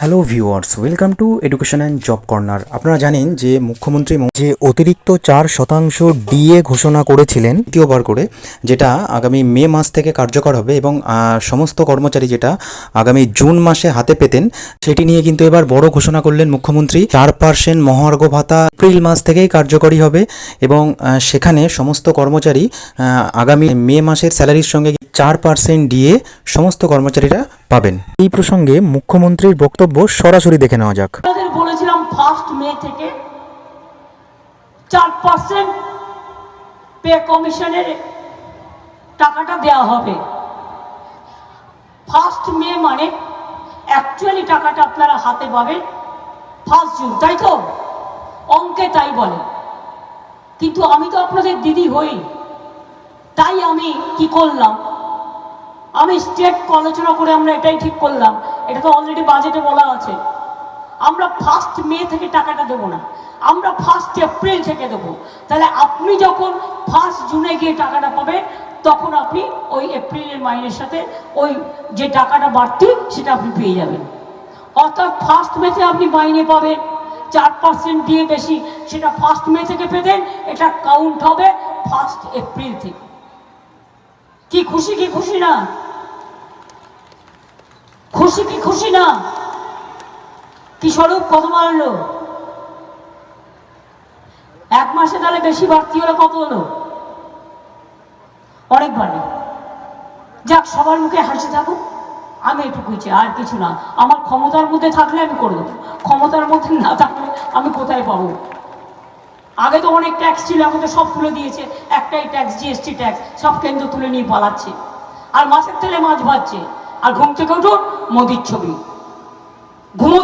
Hello viewers welcome to education and job corner আপনারা জানেন যে মুখ্যমন্ত্রী যে অতিরিক্ত চার শতাংশ ডিএ ঘোষণা করেছিলেন দ্বিতীয়বার করে, যেটা আগামী মে মাস থেকে কার্যকর হবে এবং সমস্ত কর্মচারী যেটা আগামী জুন মাসে হাতে পেতেন, সেটি নিয়ে কিন্তু এবার বড় ঘোষণা করলেন মুখ্যমন্ত্রী। চার পার্সেন্ট মহার্ঘ ভাতা এপ্রিল মাস থেকেই কার্যকরী হবে এবং সেখানে সমস্ত কর্মচারী আগামী মে মাসের স্যালারির সঙ্গে চার পার্সেন্ট দিয়ে সমস্ত কর্মচারীরা পাবেন। এই প্রসঙ্গে মুখ্যমন্ত্রীর বক্তব্য সরাসরি দেখে নেওয়া যাক। বলেছিলাম ফার্স্ট মে থেকে চার পার্সেন্ট পে কমিশনের টাকাটা দেওয়া হবে। ফার্স্ট মে মানে অ্যাকচুয়ালি টাকাটা আপনারা হাতে পাবেন ফার্স্ট জুন, তাই তো? অঙ্কে তাই বলে। কিন্তু আমি তো আপনাদের দিদি হই। তাই আমি কি করলাম? আমি স্টেট আলোচনা করে আমরা এটাই ঠিক করলাম। এটা তো অলরেডি বাজেটে বলা আছে। আমরা ফার্স্ট মে থেকে টাকাটা দেবো না। আমরা ফার্স্ট এপ্রিল থেকে দেবো। তাহলে আপনি যখন ফার্স্ট জুনে গিয়ে টাকাটা পাবেন, তখন আপনি ওই এপ্রিলের মাইনের সাথে ওই যে টাকাটা বাড়তি, সেটা আপনি পেয়ে যাবেন। অর্থাৎ ফার্স্ট মেতে আপনি মাইনে পাবেন। চার পার্সেন্ট দিয়ে বেশি, সেটা ফার্স্ট মে থেকে পেতেন এটা কাউন্ট হবে ফার্স্ট এপ্রিল থেকে। কি খুশি কি খুশি না? খুশি কি খুশি না? কি স্বরূপ কত মারলো? এক মাসে তাহলে বেশি বাড়তি হলে, কত হলো? অনেক বাড়বে যাক, সবার মুখে হাসি থাকুক, আমি এটুকুই চাই, আর কিছু না। আমার ক্ষমতার মধ্যে থাকলে আমি করে দেবো। ক্ষমতার মধ্যে না থাকলে আমি কোথায় পাবো? আগে তো অনেক ট্যাক্স ছিল, এখন তো সব তুলে দিয়েছে। একটাই ট্যাক্স, জিএসটি ট্যাক্স, সব কেন্দ্র তুলে নিয়ে পালাচ্ছে। আর মাছের তেলে মাছ ভাজছে। আর ঘুম থেকে উঠুন মোদির ছবি। ঘুমো